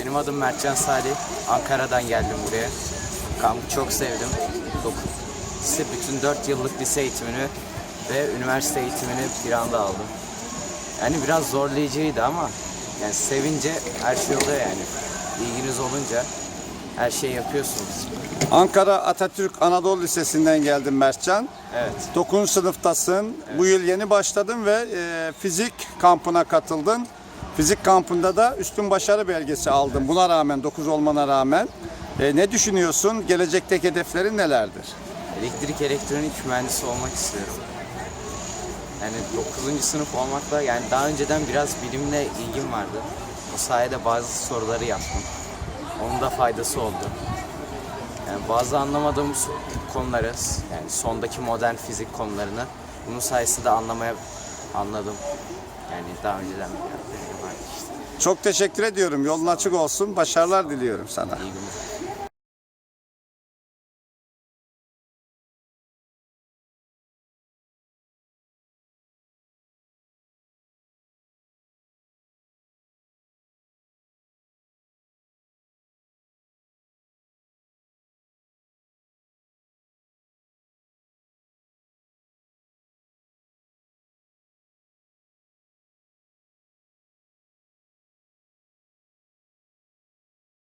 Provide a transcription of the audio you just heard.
adım Mertcan Salih. Ankara'dan geldim buraya. Kampı çok sevdim. Dok- Lise, bütün 4 yıllık lise eğitimini ve üniversite eğitimini bir anda aldım. Yani biraz zorlayıcıydı ama yani sevince her şey oluyor yani. İlginiz olunca her şeyi yapıyorsunuz. Ankara Atatürk Anadolu Lisesi'nden geldim Mertcan. Evet. 9. sınıftasın. Bu yıl yeni başladın ve e, fizik kampına katıldın. Fizik kampında da üstün başarı belgesi aldın. Buna rağmen 9 olmana rağmen. E, ne düşünüyorsun? Gelecekteki hedeflerin nelerdir? Elektrik elektronik mühendisi olmak istiyorum. Yani 9. sınıf olmakla yani daha önceden biraz bilimle ilgim vardı. O sayede bazı soruları yaptım. Onun da faydası oldu. Yani bazı anlamadığım konuları yani sondaki modern fizik konularını bunun sayesinde anlamaya anladım. Yani daha önceden vardı işte. Çok teşekkür ediyorum. Yolun açık olsun. Başarılar diliyorum sana. İyi günler.